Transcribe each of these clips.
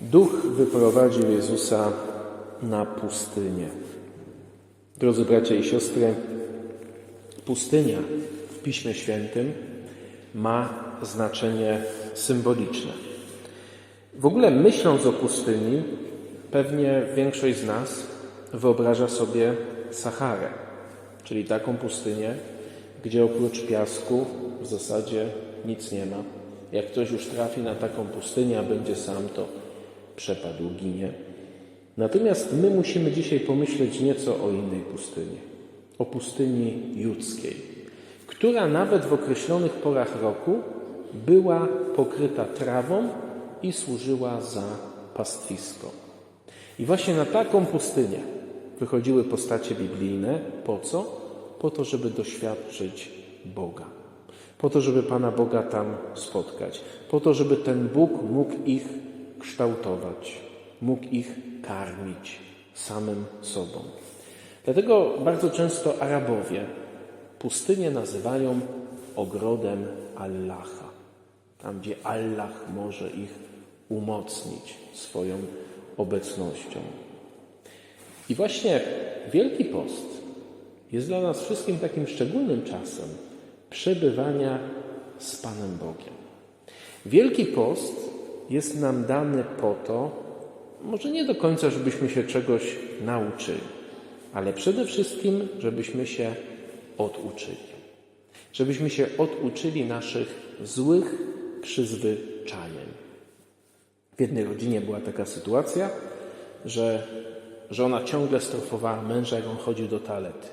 Duch wyprowadził Jezusa na pustynię. Drodzy bracia i siostry, pustynia w Piśmie Świętym ma znaczenie symboliczne. W ogóle myśląc o pustyni, pewnie większość z nas wyobraża sobie Saharę, czyli taką pustynię, gdzie oprócz piasku w zasadzie nic nie ma. Jak ktoś już trafi na taką pustynię, a będzie sam, to przepadł, ginie. Natomiast my musimy dzisiaj pomyśleć nieco o innej pustyni, o pustyni judzkiej, która nawet w określonych porach roku była pokryta trawą i służyła za pastwisko. I właśnie na taką pustynię wychodziły postacie biblijne. Po co? Po to, żeby doświadczyć Boga. Po to, żeby Pana Boga tam spotkać. Po to, żeby ten Bóg mógł ich kształtować, mógł ich karmić samym sobą. Dlatego bardzo często Arabowie pustynię nazywają ogrodem Allaha. Tam, gdzie Allah może ich umocnić swoją obecnością. I właśnie Wielki Post jest dla nas wszystkim takim szczególnym czasem przebywania z Panem Bogiem. Wielki Post jest nam dany po to, może nie do końca, żebyśmy się czegoś nauczyli, ale przede wszystkim, żebyśmy się oduczyli. Żebyśmy się oduczyli naszych złych przyzwyczajeń. W jednej rodzinie była taka sytuacja, że żona ciągle strofowała męża, jak on chodził do toalety.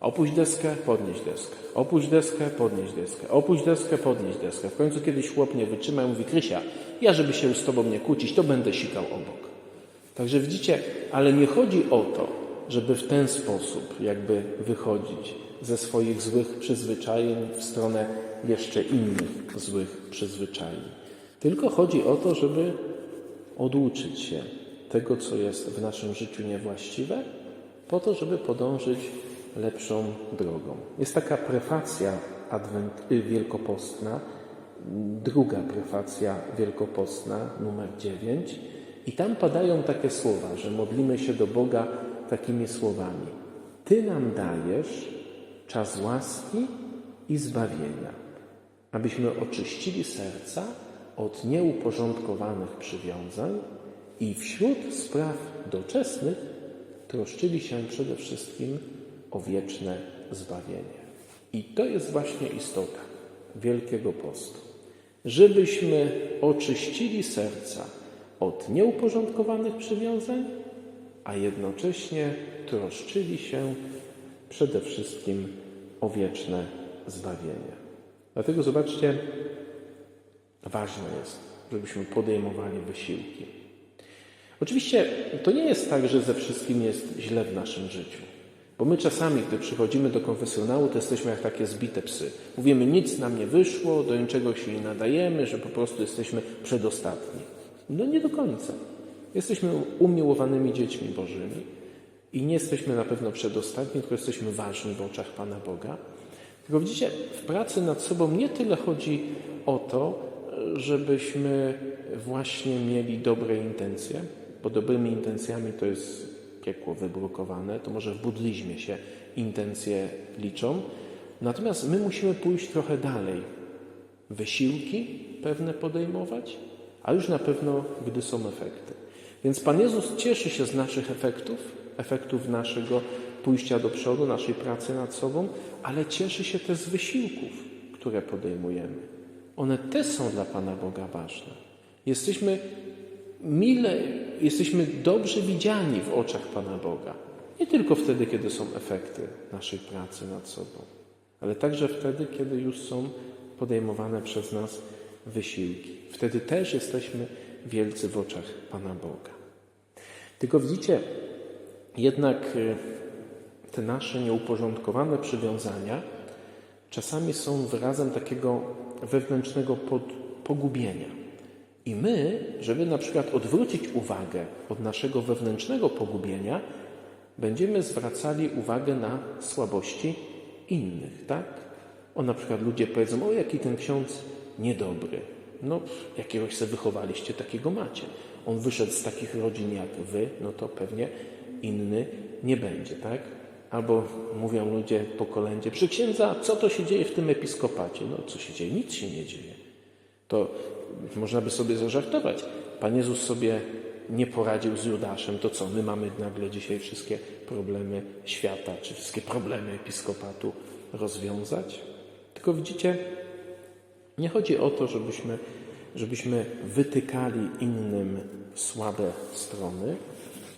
Opuść deskę, podnieś deskę. Opuść deskę, podnieś deskę. Opuść deskę, podnieś deskę. W końcu kiedyś chłop nie wytrzyma i mówi, Krysia, ja żeby się z tobą nie kłócić, to będę sikał obok. Także widzicie, ale nie chodzi o to, żeby w ten sposób jakby wychodzić ze swoich złych przyzwyczajeń w stronę jeszcze innych złych przyzwyczajeń. Tylko chodzi o to, żeby oduczyć się tego, co jest w naszym życiu niewłaściwe, po to, żeby podążyć lepszą drogą. Jest taka prefacja adwent, y, wielkopostna, druga prefacja wielkopostna, numer 9, i tam padają takie słowa, że modlimy się do Boga takimi słowami: Ty nam dajesz czas łaski i zbawienia, abyśmy oczyścili serca od nieuporządkowanych przywiązań i wśród spraw doczesnych troszczyli się przede wszystkim o wieczne zbawienie. I to jest właśnie istota Wielkiego Postu. Żebyśmy oczyścili serca od nieuporządkowanych przywiązań, a jednocześnie troszczyli się przede wszystkim o wieczne zbawienie. Dlatego zobaczcie, ważne jest, żebyśmy podejmowali wysiłki. Oczywiście to nie jest tak, że ze wszystkim jest źle w naszym życiu. Bo my czasami, gdy przychodzimy do konfesjonału, to jesteśmy jak takie zbite psy. Mówimy, nic nam nie wyszło, do niczego się nie nadajemy, że po prostu jesteśmy przedostatni. No nie do końca. Jesteśmy umiłowanymi dziećmi Bożymi i nie jesteśmy na pewno przedostatni, tylko jesteśmy ważni w oczach Pana Boga. Tylko widzicie, w pracy nad sobą nie tyle chodzi o to, żebyśmy właśnie mieli dobre intencje, bo dobrymi intencjami to jest piekło wybrukowane, to może w buddyzmie się intencje liczą. Natomiast my musimy pójść trochę dalej. Wysiłki pewne podejmować, a już na pewno, gdy są efekty. Więc Pan Jezus cieszy się z naszych efektów, efektów naszego pójścia do przodu, naszej pracy nad sobą, ale cieszy się też z wysiłków, które podejmujemy. One też są dla Pana Boga ważne. Jesteśmy mile, jesteśmy dobrze widziani w oczach Pana Boga. Nie tylko wtedy, kiedy są efekty naszej pracy nad sobą, ale także wtedy, kiedy już są podejmowane przez nas wysiłki. Wtedy też jesteśmy wielcy w oczach Pana Boga. Tylko widzicie, jednak y, te nasze nieuporządkowane przywiązania czasami są wyrazem takiego wewnętrznego pogubienia. I my, żeby na przykład odwrócić uwagę od naszego wewnętrznego pogubienia, będziemy zwracali uwagę na słabości innych, tak? O na przykład ludzie powiedzą, o jaki ten ksiądz niedobry. No, jakiegoś se wychowaliście, takiego macie. on wyszedł z takich rodzin jak wy, no to pewnie inny nie będzie, tak? Albo mówią ludzie po kolędzie, przy księdza, co to się dzieje w tym episkopacie? No co się dzieje? Nic się nie dzieje. To można by sobie zażartować. Pan Jezus sobie nie poradził z Judaszem, to co, my mamy nagle dzisiaj wszystkie problemy świata, czy wszystkie problemy episkopatu rozwiązać? Tylko widzicie, nie chodzi o to, żebyśmy, żebyśmy wytykali innym słabe strony,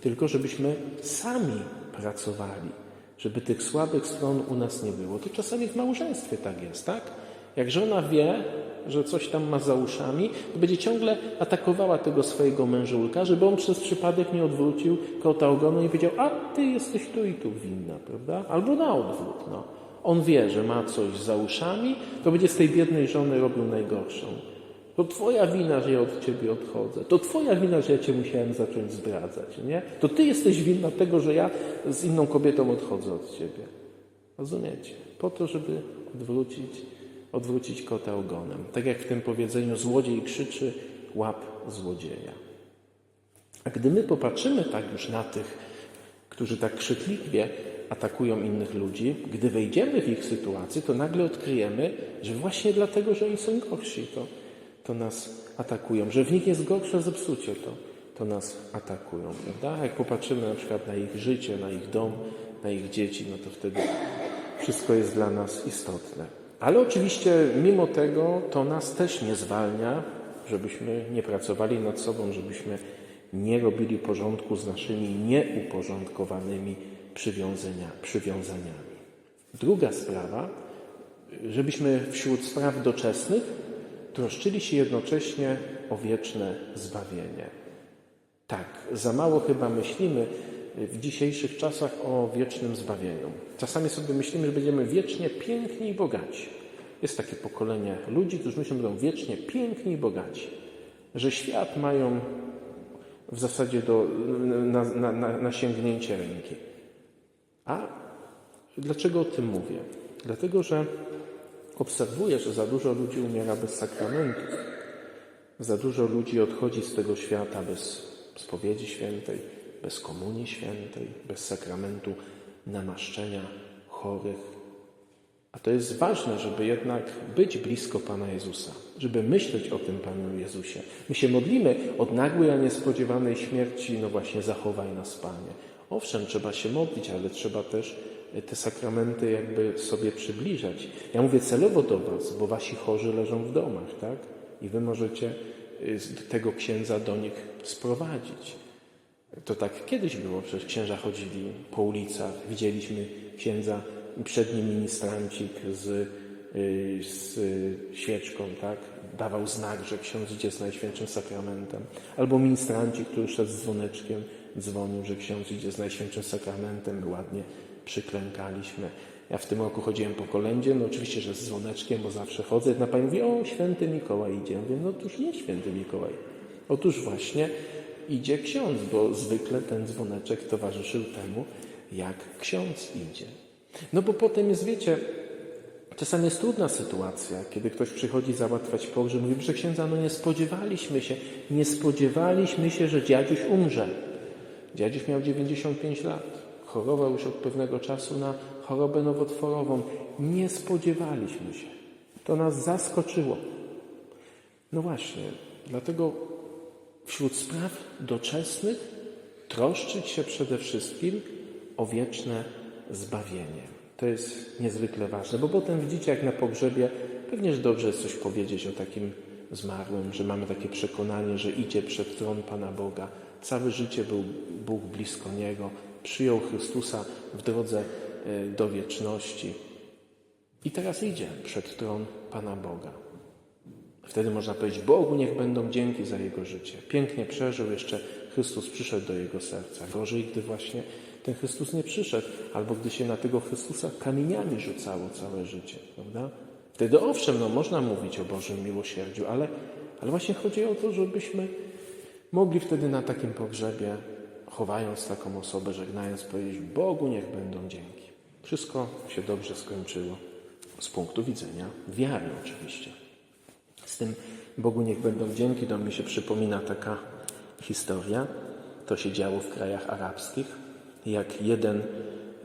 tylko żebyśmy sami pracowali, żeby tych słabych stron u nas nie było. To czasami w małżeństwie tak jest, tak? Jak żona wie, że coś tam ma za uszami, to będzie ciągle atakowała tego swojego mężulka, żeby on przez przypadek nie odwrócił kota ogonu i powiedział, a ty jesteś tu i tu winna, prawda? Albo na odwrót, no. On wie, że ma coś za uszami, to będzie z tej biednej żony robił najgorszą. To twoja wina, że ja od ciebie odchodzę. To twoja wina, że ja cię musiałem zacząć zdradzać, nie? To ty jesteś winna tego, że ja z inną kobietą odchodzę od ciebie. Rozumiecie? Po to, żeby odwrócić, odwrócić kota ogonem. Tak jak w tym powiedzeniu złodziej krzyczy, łap złodzieja. A gdy my popatrzymy tak już na tych, którzy tak krzykliwie atakują innych ludzi, gdy wejdziemy w ich sytuację, to nagle odkryjemy, że właśnie dlatego, że oni są gorsi, to, to nas atakują, że w nich jest gorsze zepsucie, to, to nas atakują, prawda? Jak popatrzymy na przykład na ich życie, na ich dom, na ich dzieci, no to wtedy wszystko jest dla nas istotne. Ale oczywiście mimo tego to nas też nie zwalnia, żebyśmy nie pracowali nad sobą, żebyśmy nie robili porządku z naszymi nieuporządkowanymi przywiązania, przywiązaniami. Druga sprawa, żebyśmy wśród spraw doczesnych troszczyli się jednocześnie o wieczne zbawienie. Tak, za mało chyba myślimy w dzisiejszych czasach o wiecznym zbawieniu. Czasami sobie myślimy, że będziemy wiecznie piękni i bogaci. Jest takie pokolenie ludzi, którzy myślą, że będą wiecznie piękni i bogaci. Że świat mają w zasadzie do, na, na, na, na sięgnięcie ręki. A dlaczego o tym mówię? Dlatego, że obserwuję, że za dużo ludzi umiera bez sakramentów. Za dużo ludzi odchodzi z tego świata bez spowiedzi świętej, bez komunii świętej, bez sakramentu namaszczenia chorych. A to jest ważne, żeby jednak być blisko Pana Jezusa, żeby myśleć o tym Panu Jezusie. My się modlimy od nagłej, a niespodziewanej śmierci, no właśnie zachowaj nas Panie. Owszem, trzeba się modlić, ale trzeba też te sakramenty jakby sobie przybliżać. Ja mówię celowo do Was, bo Wasi chorzy leżą w domach, tak? I Wy możecie tego księdza do nich sprowadzić. To tak kiedyś było, przecież księża chodzili po ulicach, widzieliśmy księdza, przed nim ministrancik z, z świeczką, tak? Dawał znak, że ksiądz idzie z Najświętszym Sakramentem. Albo ministrancik, który szedł z dzwoneczkiem, dzwonił, że ksiądz idzie z Najświętszym Sakramentem. My ładnie przyklękaliśmy. Ja w tym roku chodziłem po kolędzie, no oczywiście, że z dzwoneczkiem, bo zawsze chodzę. Jedna pani mówi, o, święty Mikołaj idzie. Ja mówię, no otóż nie święty Mikołaj. Otóż właśnie idzie ksiądz, bo zwykle ten dzwoneczek towarzyszył temu, jak ksiądz idzie. No bo potem jest, wiecie, czasami jest trudna sytuacja, kiedy ktoś przychodzi załatwiać pogrzeb, mówi, że księdza, no nie spodziewaliśmy się, nie spodziewaliśmy się, że dziadziuś umrze. Dziadziuś miał 95 lat, chorował już od pewnego czasu na chorobę nowotworową. Nie spodziewaliśmy się. To nas zaskoczyło. No właśnie, dlatego wśród spraw doczesnych troszczyć się przede wszystkim o wieczne zbawienie. To jest niezwykle ważne, bo potem widzicie, jak na pogrzebie, pewnież dobrze jest coś powiedzieć o takim zmarłym, że mamy takie przekonanie, że idzie przed tron Pana Boga. Całe życie był Bóg blisko Niego, przyjął Chrystusa w drodze e, do wieczności i teraz idzie przed tron Pana Boga. Wtedy można powiedzieć, Bogu niech będą dzięki za Jego życie. Pięknie przeżył, jeszcze Chrystus przyszedł do Jego serca. Gorzej, gdy właśnie ten Chrystus nie przyszedł, albo gdy się na tego Chrystusa kamieniami rzucało całe życie, prawda? Wtedy owszem, no można mówić o Bożym miłosierdziu, ale, ale właśnie chodzi o to, żebyśmy mogli wtedy na takim pogrzebie, chowając taką osobę, żegnając, powiedzieć Bogu niech będą dzięki. Wszystko się dobrze skończyło z punktu widzenia wiary oczywiście. Z tym Bogu niech będą dzięki, to mi się przypomina taka historia. To się działo w krajach arabskich, jak jeden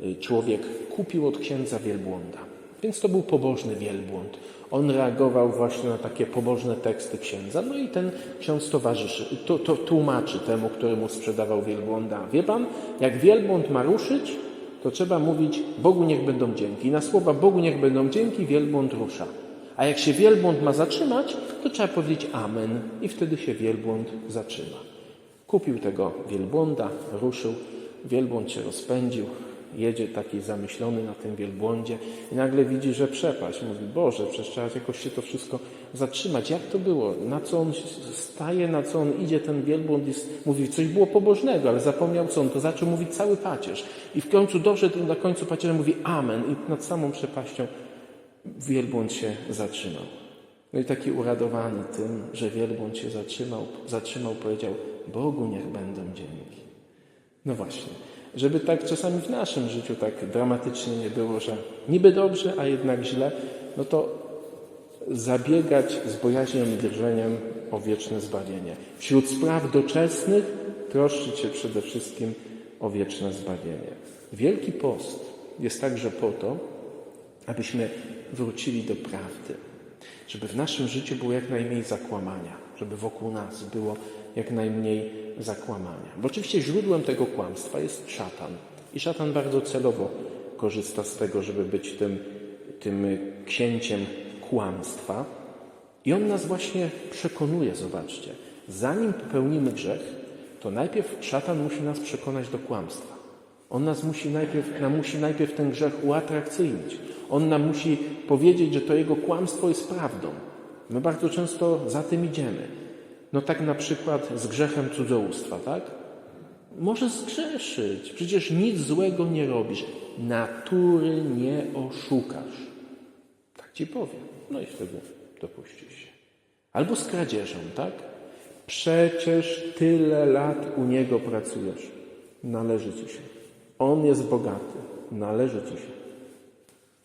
y, człowiek kupił od księdza wielbłąda. Więc to był pobożny wielbłąd. On reagował właśnie na takie pobożne teksty księdza, no i ten ksiądz towarzyszy, to, to tłumaczy temu, któremu sprzedawał wielbłąda. Wie pan, jak wielbłąd ma ruszyć, to trzeba mówić Bogu niech będą dzięki. I na słowa Bogu niech będą dzięki wielbłąd rusza. A jak się wielbłąd ma zatrzymać, to trzeba powiedzieć Amen i wtedy się wielbłąd zatrzyma. Kupił tego wielbłąda, ruszył, wielbłąd się rozpędził, jedzie taki zamyślony na tym wielbłądzie i nagle widzi, że przepaść. Mówi, Boże, przecież trzeba jakoś się to wszystko zatrzymać. Jak to było? Na co on staje, na co on idzie, ten wielbłąd jest, mówi, coś było pobożnego, ale zapomniał co on, to zaczął mówić cały pacierz. I w końcu doszedł na końcu pacierza, mówi Amen i nad samą przepaścią wielbłąd się zatrzymał. No i taki uradowany tym, że wielbłąd się zatrzymał, zatrzymał, powiedział: Bogu niech będą dzięki. No właśnie, żeby tak czasami w naszym życiu tak dramatycznie nie było, że niby dobrze, a jednak źle, no to zabiegać z bojaźnią i drżeniem o wieczne zbawienie. Wśród spraw doczesnych troszczyć się przede wszystkim o wieczne zbawienie. Wielki Post jest także po to, abyśmy wrócili do prawdy, żeby w naszym życiu było jak najmniej zakłamania, żeby wokół nas było jak najmniej zakłamania. Bo oczywiście źródłem tego kłamstwa jest szatan. I szatan bardzo celowo korzysta z tego, żeby być tym, tym księciem kłamstwa. I on nas właśnie przekonuje, zobaczcie. Zanim popełnimy grzech, to najpierw szatan musi nas przekonać do kłamstwa. On nas musi najpierw, nam musi najpierw ten grzech uatrakcyjnić. On nam musi powiedzieć, że to jego kłamstwo jest prawdą. My bardzo często za tym idziemy. No tak na przykład z grzechem cudzołóstwa, tak? Może zgrzeszyć, przecież nic złego nie robisz. Natury nie oszukasz. Tak ci powiem. No i wtedy dopuścił się. Albo z kradzieżą, tak? Przecież tyle lat u niego pracujesz. Należy ci się. On jest bogaty. Należy ci się.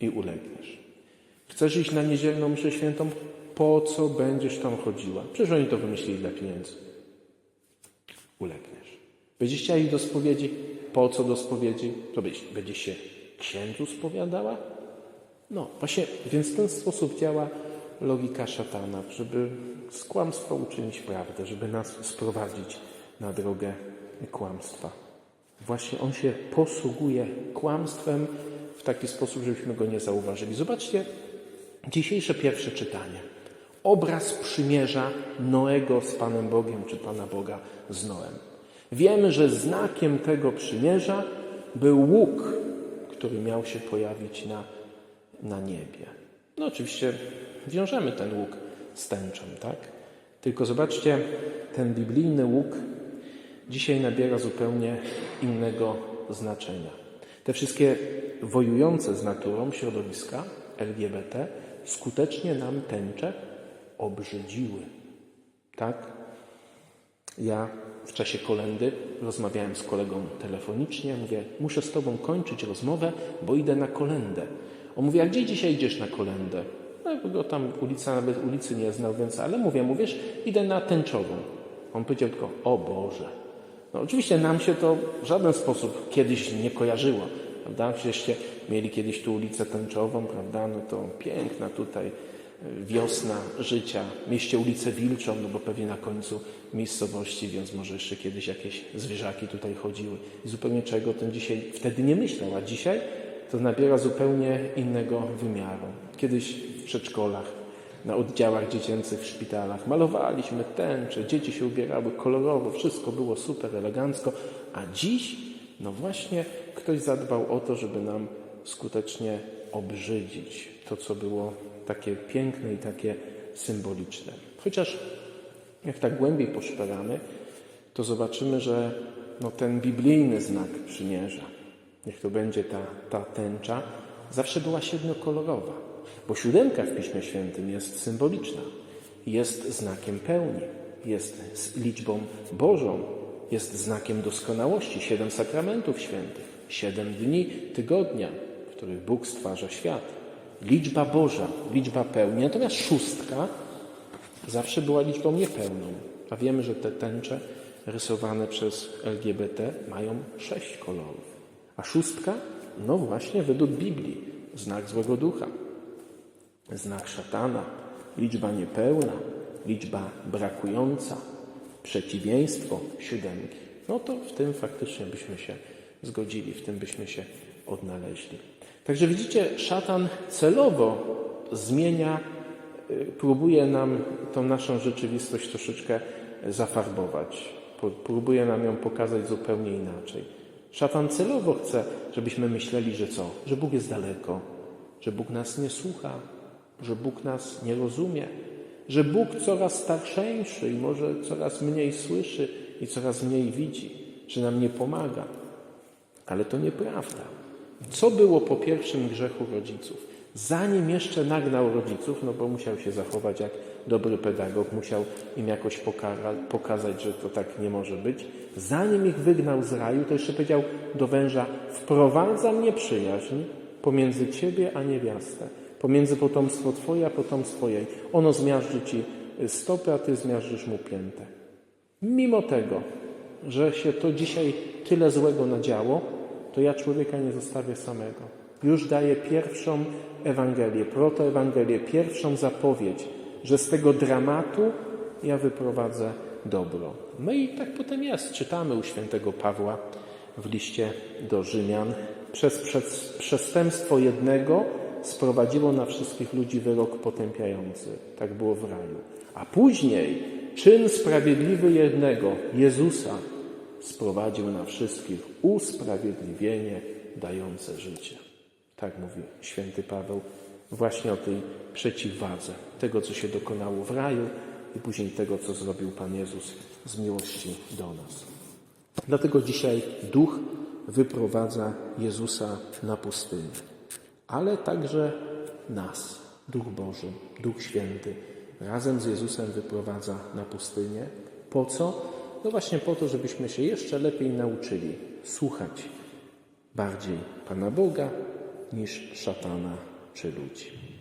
I ulegniesz. Chcesz iść na niedzielną mszę świętą? Po co będziesz tam chodziła? Przecież oni to wymyślili dla pieniędzy. Ulegniesz. Będziesz chciała iść do spowiedzi? Po co do spowiedzi? To będziesz się księdzu spowiadała? No, właśnie, więc w ten sposób działa logika szatana, żeby z kłamstwa uczynić prawdę, żeby nas sprowadzić na drogę kłamstwa. Właśnie on się posługuje kłamstwem w taki sposób, żebyśmy go nie zauważyli. Zobaczcie dzisiejsze pierwsze czytanie. Obraz przymierza Noego z Panem Bogiem, czy Pana Boga z Noem. Wiemy, że znakiem tego przymierza był łuk, który miał się pojawić na, na niebie. No oczywiście wiążemy ten łuk z tęczą, tak? Tylko zobaczcie, ten biblijny łuk dzisiaj nabiera zupełnie innego znaczenia. Te wszystkie wojujące z naturą środowiska LGBT skutecznie nam tęczę obrzydziły. Tak? Ja w czasie kolendy rozmawiałem z kolegą telefonicznie. Mówię, muszę z tobą kończyć rozmowę, bo idę na kolendę. On mówi, a gdzie dzisiaj idziesz na kolendę? No, bo tam ulica, nawet ulicy nie znał, więc, ale mówię, mówisz, idę na tęczową. On powiedział tylko, o Boże. No oczywiście nam się to w żaden sposób kiedyś nie kojarzyło. Prawda? Przecieżście mieli kiedyś tu ulicę tęczową, prawda? No to piękna tutaj wiosna życia. Mieście ulicę Wilczą, no bo pewnie na końcu miejscowości, więc może jeszcze kiedyś jakieś zwierzaki tutaj chodziły. I zupełnie czego tym dzisiaj wtedy nie myślał, a dzisiaj to nabiera zupełnie innego wymiaru. Kiedyś w przedszkolach, na oddziałach dziecięcych w szpitalach malowaliśmy tęcze, dzieci się ubierały kolorowo, wszystko było super elegancko, a dziś, no właśnie, ktoś zadbał o to, żeby nam skutecznie obrzydzić to, co było takie piękne i takie symboliczne. Chociaż jak tak głębiej poszperamy, to zobaczymy, że no ten biblijny znak przymierza, niech to będzie ta, ta tęcza, zawsze była siedmiokolorowa, bo siódemka w Piśmie Świętym jest symboliczna, jest znakiem pełni, jest liczbą Bożą, jest znakiem doskonałości, siedem sakramentów świętych, siedem dni tygodnia, w których Bóg stwarza świat. Liczba Boża, liczba pełni. Natomiast szóstka zawsze była liczbą niepełną. A wiemy, że te tęcze rysowane przez LGBT mają sześć kolorów. A szóstka? No właśnie według Biblii. Znak złego ducha. Znak szatana. Liczba niepełna. Liczba brakująca. Przeciwieństwo siódemki. No to w tym faktycznie byśmy się zgodzili, w tym byśmy się odnaleźli. Także widzicie, szatan celowo zmienia, y, próbuje nam tą naszą rzeczywistość troszeczkę zafarbować. Próbuje nam ją pokazać zupełnie inaczej. Szatan celowo chce, żebyśmy myśleli, że co? Że Bóg jest daleko, że Bóg nas nie słucha, że Bóg nas nie rozumie, że Bóg coraz starszeńszy i może coraz mniej słyszy i coraz mniej widzi, że nam nie pomaga. Ale to nieprawda. Co było po pierwszym grzechu rodziców? Zanim jeszcze nagnał rodziców, no bo musiał się zachować jak dobry pedagog, musiał im jakoś pokara, pokazać, że to tak nie może być. Zanim ich wygnał z raju, to jeszcze powiedział do węża: Wprowadzam nieprzyjaźń pomiędzy ciebie a niewiastę, pomiędzy potomstwo twoje a potomstwo jej. Ono zmiażdży ci stopy, a ty zmiażdżysz mu piętę. Mimo tego, że się to dzisiaj tyle złego nadziało, to ja człowieka nie zostawię samego. Już daję pierwszą Ewangelię, protoewangelię, pierwszą zapowiedź, że z tego dramatu ja wyprowadzę dobro. No i tak potem jest. Czytamy u świętego Pawła w liście do Rzymian. Przez, przez przestępstwo jednego sprowadziło na wszystkich ludzi wyrok potępiający. Tak było w raju. A później czyn sprawiedliwy jednego, Jezusa, sprowadził na wszystkich usprawiedliwienie dające życie. Tak mówi święty Paweł właśnie o tej przeciwwadze tego, co się dokonało w raju i później tego, co zrobił Pan Jezus z miłości do nas. Dlatego dzisiaj Duch wyprowadza Jezusa na pustynię, ale także nas, Duch Boży, Duch Święty, razem z Jezusem wyprowadza na pustynię. Po co? No właśnie po to, żebyśmy się jeszcze lepiej nauczyli słuchać bardziej Pana Boga niż szatana czy ludzi.